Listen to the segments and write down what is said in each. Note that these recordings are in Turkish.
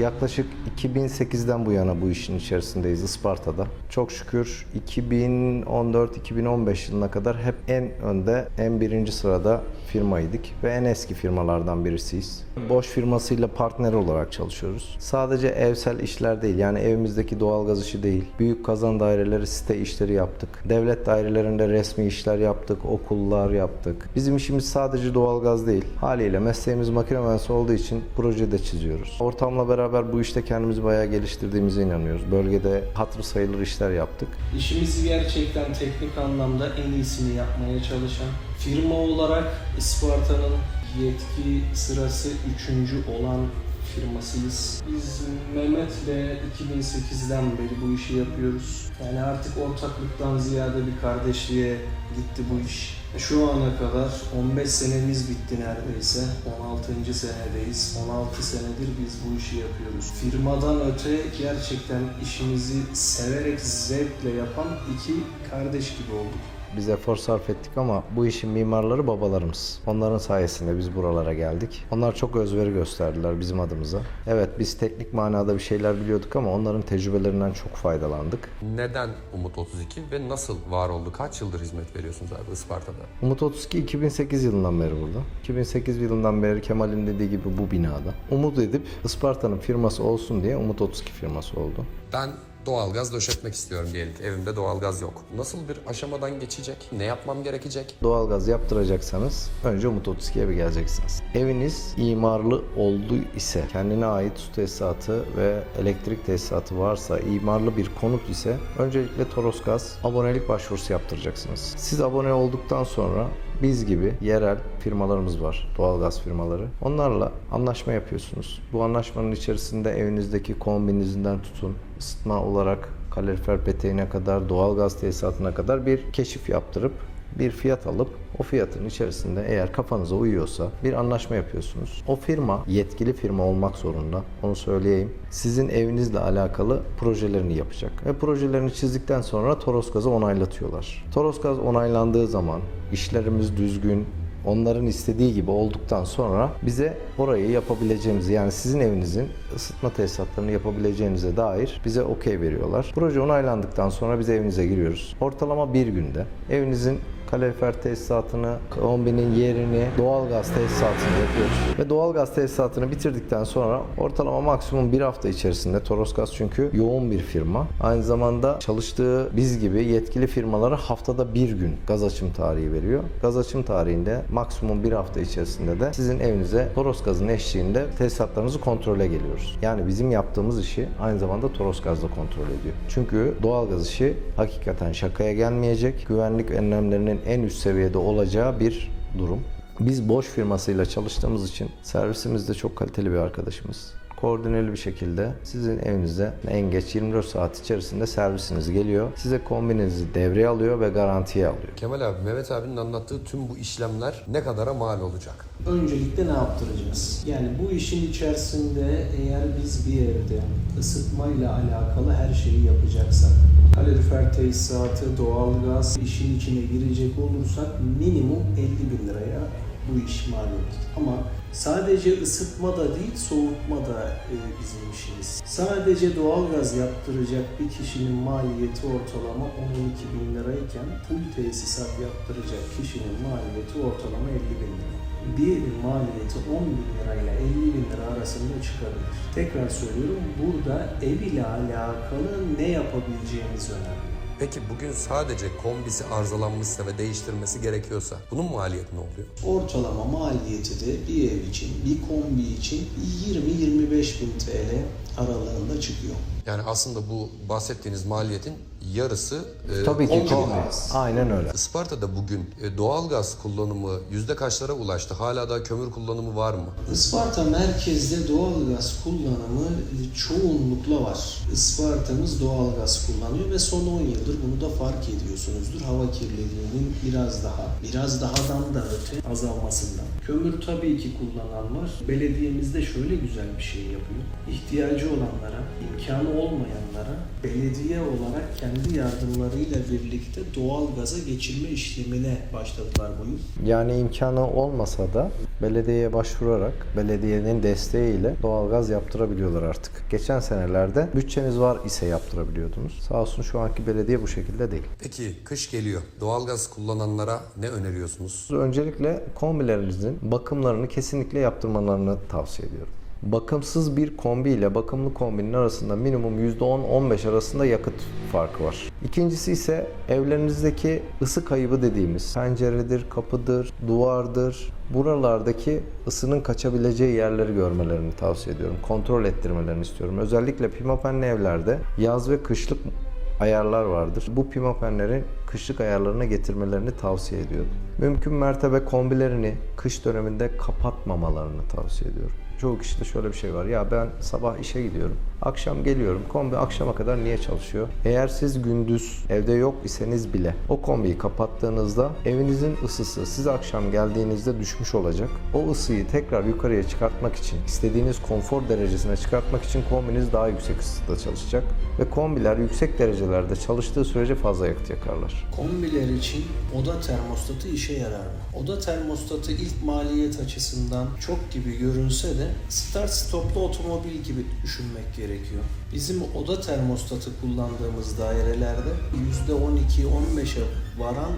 Yaklaşık 2008'den bu yana bu işin içerisindeyiz Isparta'da. Çok şükür 2014-2015 yılına kadar hep en önde, en birinci sırada firmaydık ve en eski firmalardan birisiyiz. Boş firmasıyla partner olarak çalışıyoruz. Sadece evsel işler değil yani evimizdeki doğalgaz işi değil. Büyük kazan daireleri site işleri yaptık. Devlet dairelerinde resmi işler yaptık, okullar yaptık. Bizim işimiz sadece doğalgaz değil. Haliyle mesleğimiz makine mühendisi olduğu için proje de çiziyoruz. Ortamla beraber bu işte kendimizi bayağı geliştirdiğimize inanıyoruz. Bölgede hatır sayılır işler yaptık. İşimizi gerçekten teknik anlamda en iyisini yapmaya çalışan, firma olarak Isparta'nın yetki sırası 3. olan firmasıyız. Biz Mehmet'le 2008'den beri bu işi yapıyoruz. Yani artık ortaklıktan ziyade bir kardeşliğe gitti bu iş. Şu ana kadar 15 senemiz bitti neredeyse. 16. senedeyiz. 16 senedir biz bu işi yapıyoruz. Firmadan öte gerçekten işimizi severek, zevkle yapan iki kardeş gibi olduk. Biz efor sarf ettik ama bu işin mimarları babalarımız. Onların sayesinde biz buralara geldik. Onlar çok özveri gösterdiler bizim adımıza. Evet biz teknik manada bir şeyler biliyorduk ama onların tecrübelerinden çok faydalandık. Neden Umut 32 ve nasıl var oldu? Kaç yıldır hizmet veriyorsunuz abi Isparta'da? Umut 32 2008 yılından beri burada. 2008 yılından beri Kemal'in dediği gibi bu binada. Umut edip Isparta'nın firması olsun diye Umut 32 firması oldu. Ben doğalgaz döşetmek istiyorum diyelim ki evimde doğalgaz yok. Nasıl bir aşamadan geçecek? Ne yapmam gerekecek? Doğalgaz yaptıracaksanız önce Umut 32'ye bir geleceksiniz. Eviniz imarlı olduğu ise kendine ait su tesisatı ve elektrik tesisatı varsa imarlı bir konut ise öncelikle Toros Gaz abonelik başvurusu yaptıracaksınız. Siz abone olduktan sonra biz gibi yerel firmalarımız var, doğalgaz firmaları. Onlarla anlaşma yapıyorsunuz. Bu anlaşmanın içerisinde evinizdeki kombinizden tutun, ısıtma olarak kalorifer peteğine kadar, doğalgaz tesisatına kadar bir keşif yaptırıp bir fiyat alıp o fiyatın içerisinde eğer kafanıza uyuyorsa bir anlaşma yapıyorsunuz. O firma yetkili firma olmak zorunda. Onu söyleyeyim. Sizin evinizle alakalı projelerini yapacak. Ve projelerini çizdikten sonra Toros Gaz'ı onaylatıyorlar. Toros Gaz onaylandığı zaman işlerimiz düzgün, onların istediği gibi olduktan sonra bize orayı yapabileceğimizi yani sizin evinizin ısıtma tesisatlarını yapabileceğinize dair bize okey veriyorlar. Proje onaylandıktan sonra biz evinize giriyoruz. Ortalama bir günde evinizin kalorifer tesisatını, kombinin yerini, doğalgaz tesisatını yapıyoruz. Ve doğalgaz tesisatını bitirdikten sonra ortalama maksimum bir hafta içerisinde Toros Gaz çünkü yoğun bir firma. Aynı zamanda çalıştığı biz gibi yetkili firmalara haftada bir gün gaz açım tarihi veriyor. Gaz açım tarihinde maksimum bir hafta içerisinde de sizin evinize Toros Gaz'ın eşliğinde tesisatlarınızı kontrole geliyoruz. Yani bizim yaptığımız işi aynı zamanda Toros Gaz da kontrol ediyor. Çünkü doğalgaz işi hakikaten şakaya gelmeyecek. Güvenlik önlemlerinin en üst seviyede olacağı bir durum. Biz boş firmasıyla çalıştığımız için servisimizde çok kaliteli bir arkadaşımız. Koordineli bir şekilde sizin evinize en geç 24 saat içerisinde servisiniz geliyor. Size kombininizi devreye alıyor ve garantiye alıyor. Kemal abi, Mehmet abinin anlattığı tüm bu işlemler ne kadara mal olacak? Öncelikle ne yaptıracağız? Yani bu işin içerisinde eğer biz bir evde ısıtmayla alakalı her şeyi yapacaksak, kalorifer tesisatı, doğalgaz işin içine girecek olursak minimum 50 bin liraya bu iş mal olur. Ama sadece ısıtma da değil, soğutma da e, bizim işimiz. Sadece doğalgaz yaptıracak bir kişinin maliyeti ortalama 10-12 bin lirayken full tesisat yaptıracak kişinin maliyeti ortalama 50 bin lira bir maliyeti 10 bin lirayla 50 bin lira arasında çıkabilir. Tekrar söylüyorum burada ev ile alakalı ne yapabileceğimiz önemli. Peki bugün sadece kombisi arızalanmışsa ve değiştirmesi gerekiyorsa bunun maliyeti ne oluyor? Ortalama maliyeti de bir ev için, bir kombi için 20-25 bin TL aralığında çıkıyor. Yani aslında bu bahsettiğiniz maliyetin yarısı e, Tabii ki. Aynen öyle. Isparta'da bugün e, doğalgaz kullanımı yüzde kaçlara ulaştı? Hala da kömür kullanımı var mı? Isparta merkezde doğalgaz kullanımı çoğunlukla var. Isparta'mız doğalgaz kullanıyor ve son 10 yıldır bunu da fark ediyorsunuzdur. Hava kirliliğinin biraz daha, biraz dahadan da öte azalmasından. Kömür tabii ki kullanan var. Belediyemizde şöyle güzel bir şey yapıyor. İhtiyacı olanlara, imkanı olmayanlara belediye olarak kendi yardımlarıyla birlikte doğal gaza geçirme işlemine başladılar bu yıl. Yani imkanı olmasa da belediyeye başvurarak belediyenin desteğiyle doğalgaz yaptırabiliyorlar artık. Geçen senelerde bütçeniz var ise yaptırabiliyordunuz. Sağ olsun şu anki belediye bu şekilde değil. Peki kış geliyor. Doğalgaz kullananlara ne öneriyorsunuz? Öncelikle kombilerinizin bakımlarını kesinlikle yaptırmalarını tavsiye ediyorum. Bakımsız bir kombi ile bakımlı kombinin arasında minimum %10-15 arasında yakıt farkı var. İkincisi ise evlerinizdeki ısı kaybı dediğimiz penceredir, kapıdır, duvardır. Buralardaki ısının kaçabileceği yerleri görmelerini tavsiye ediyorum. Kontrol ettirmelerini istiyorum. Özellikle pimapenli evlerde yaz ve kışlık ayarlar vardır. Bu pimapenleri kışlık ayarlarına getirmelerini tavsiye ediyorum. Mümkün mertebe kombilerini kış döneminde kapatmamalarını tavsiye ediyorum. Çoğu kişide şöyle bir şey var. Ya ben sabah işe gidiyorum. Akşam geliyorum. Kombi akşama kadar niye çalışıyor? Eğer siz gündüz evde yok iseniz bile o kombiyi kapattığınızda evinizin ısısı siz akşam geldiğinizde düşmüş olacak. O ısıyı tekrar yukarıya çıkartmak için, istediğiniz konfor derecesine çıkartmak için kombiniz daha yüksek ısıda çalışacak. Ve kombiler yüksek derecelerde çalıştığı sürece fazla yakıt yakarlar. Kombiler için oda termostatı işe yarar mı? Oda termostatı ilk maliyet açısından çok gibi görünse de start stoplu otomobil gibi düşünmek gerekiyor. Bizim oda termostatı kullandığımız dairelerde %12-15'e varan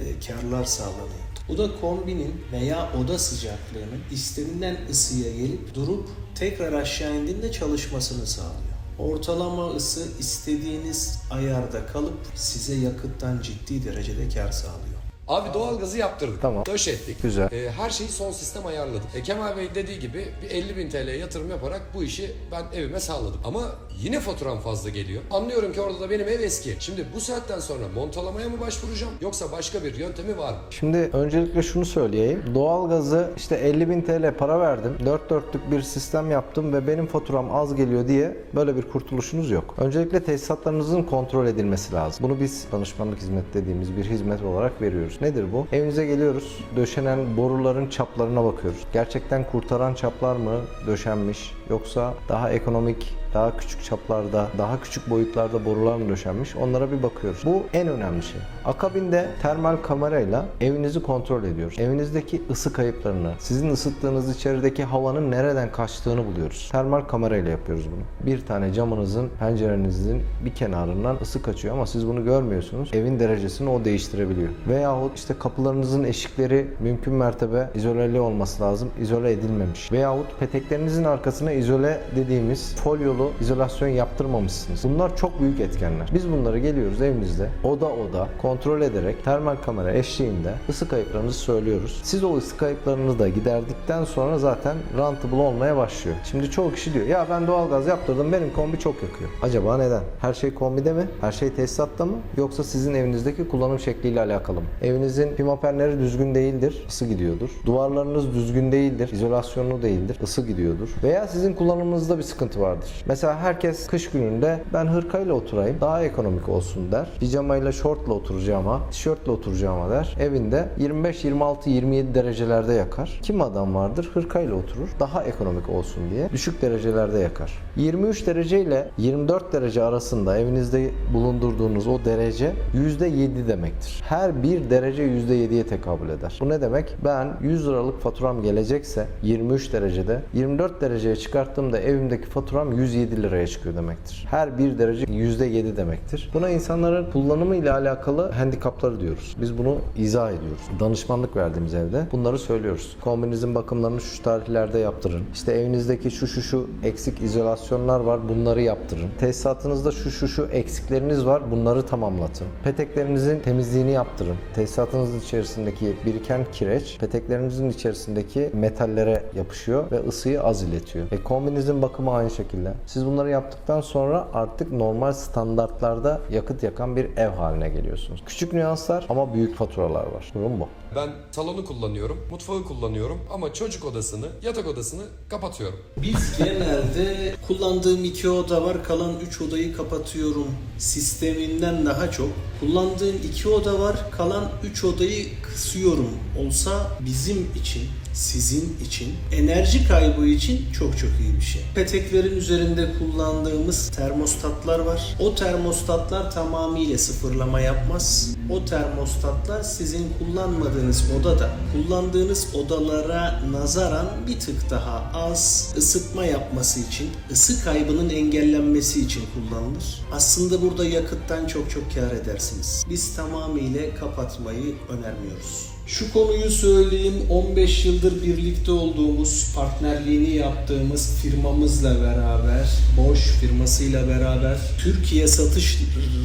e, karlar sağlanıyor. Bu da kombinin veya oda sıcaklığının istenilen ısıya gelip durup tekrar aşağı indiğinde çalışmasını sağlıyor. Ortalama ısı istediğiniz ayarda kalıp size yakıttan ciddi derecede kar sağlıyor. Abi doğalgazı yaptırdık. Tamam. Döşettik. Güzel. Ee, her şeyi son sistem ayarladık. E, Kemal Bey dediği gibi bir 50 bin TL yatırım yaparak bu işi ben evime sağladım. Ama yine faturam fazla geliyor. Anlıyorum ki orada da benim ev eski. Şimdi bu saatten sonra montalamaya mı başvuracağım yoksa başka bir yöntemi var mı? Şimdi öncelikle şunu söyleyeyim. Doğalgazı işte 50 bin TL para verdim. Dört dörtlük bir sistem yaptım ve benim faturam az geliyor diye böyle bir kurtuluşunuz yok. Öncelikle tesisatlarınızın kontrol edilmesi lazım. Bunu biz danışmanlık hizmet dediğimiz bir hizmet olarak veriyoruz. Nedir bu? Evinize geliyoruz. Döşenen boruların çaplarına bakıyoruz. Gerçekten kurtaran çaplar mı döşenmiş yoksa daha ekonomik daha küçük çaplarda, daha küçük boyutlarda borular döşenmiş onlara bir bakıyoruz. Bu en önemli şey. Akabinde termal kamerayla evinizi kontrol ediyoruz. Evinizdeki ısı kayıplarını, sizin ısıttığınız içerideki havanın nereden kaçtığını buluyoruz. Termal kamerayla yapıyoruz bunu. Bir tane camınızın, pencerenizin bir kenarından ısı kaçıyor ama siz bunu görmüyorsunuz. Evin derecesini o değiştirebiliyor. Veyahut işte kapılarınızın eşikleri mümkün mertebe izoleli olması lazım. İzole edilmemiş. Veyahut peteklerinizin arkasına izole dediğimiz folyolu izolasyon yaptırmamışsınız. Bunlar çok büyük etkenler. Biz bunları geliyoruz evinizde oda oda kontrol ederek termal kamera eşliğinde ısı kayıplarınızı söylüyoruz. Siz o ısı kayıplarını da giderdikten sonra zaten rentable olmaya başlıyor. Şimdi çoğu kişi diyor ya ben doğalgaz yaptırdım benim kombi çok yakıyor. Acaba neden? Her şey kombide mi? Her şey tesisatta mı? Yoksa sizin evinizdeki kullanım şekliyle alakalı mı? Evinizin pimapenleri düzgün değildir, ısı gidiyordur. Duvarlarınız düzgün değildir, izolasyonlu değildir, ısı gidiyordur. Veya sizin kullanımınızda bir sıkıntı vardır. Mesela herkes kış gününde ben hırkayla oturayım daha ekonomik olsun der. Pijamayla şortla oturacağıma, tişörtle oturacağıma der. Evinde 25, 26, 27 derecelerde yakar. Kim adam vardır hırkayla oturur daha ekonomik olsun diye düşük derecelerde yakar. 23 derece ile 24 derece arasında evinizde bulundurduğunuz o derece %7 demektir. Her bir derece %7'ye tekabül eder. Bu ne demek? Ben 100 liralık faturam gelecekse 23 derecede 24 dereceye çıkarttığımda evimdeki faturam 107 liraya çıkıyor demektir. Her bir derece %7 demektir. Buna insanların kullanımı ile alakalı handikapları diyoruz. Biz bunu izah ediyoruz. Danışmanlık verdiğimiz evde bunları söylüyoruz. Kombinizin bakımlarını şu tarihlerde yaptırın. İşte evinizdeki şu şu şu eksik izolasyonlar var bunları yaptırın. Tesisatınızda şu şu şu eksikleriniz var bunları tamamlatın. Peteklerinizin temizliğini yaptırın. Tesisatınızın içerisindeki biriken kireç peteklerinizin içerisindeki metallere yapışıyor ve ısıyı az iletiyor. E kombinizin bakımı aynı şekilde. Siz bunları yaptıktan sonra artık normal standartlarda yakıt yakan bir ev haline geliyorsunuz. Küçük nüanslar ama büyük faturalar var. Durum bu. Ben salonu kullanıyorum, mutfağı kullanıyorum ama çocuk odasını, yatak odasını kapatıyorum. Biz genelde kullandığım iki oda var kalan üç odayı kapatıyorum sisteminden daha çok kullandığım iki oda var kalan üç odayı kısıyorum olsa bizim için sizin için, enerji kaybı için çok çok iyi bir şey. Peteklerin üzerinde kullandığımız termostatlar var. O termostatlar tamamıyla sıfırlama yapmaz. O termostatlar sizin kullanmadığınız odada, kullandığınız odalara nazaran bir tık daha az ısıtma yapması için, ısı kaybının engellenmesi için kullanılır. Aslında burada yakıttan çok çok kar edersiniz. Biz tamamıyla kapatmayı önermiyoruz. Şu konuyu söyleyeyim. 15 yıldır birlikte olduğumuz, partnerliğini yaptığımız firmamızla beraber, Bosch firmasıyla beraber Türkiye satış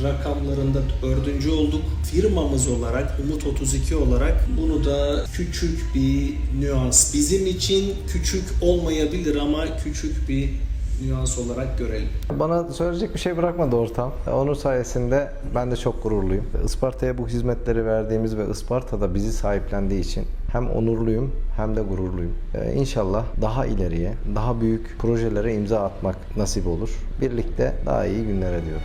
rakamlarında dördüncü olduk. Firmamız olarak, Umut 32 olarak bunu da küçük bir nüans. Bizim için küçük olmayabilir ama küçük bir nüans olarak görelim. Bana söyleyecek bir şey bırakmadı ortam. Onun sayesinde ben de çok gururluyum. Isparta'ya bu hizmetleri verdiğimiz ve Isparta'da bizi sahiplendiği için hem onurluyum hem de gururluyum. Ee, İnşallah daha ileriye, daha büyük projelere imza atmak nasip olur. Birlikte daha iyi günlere diyorum.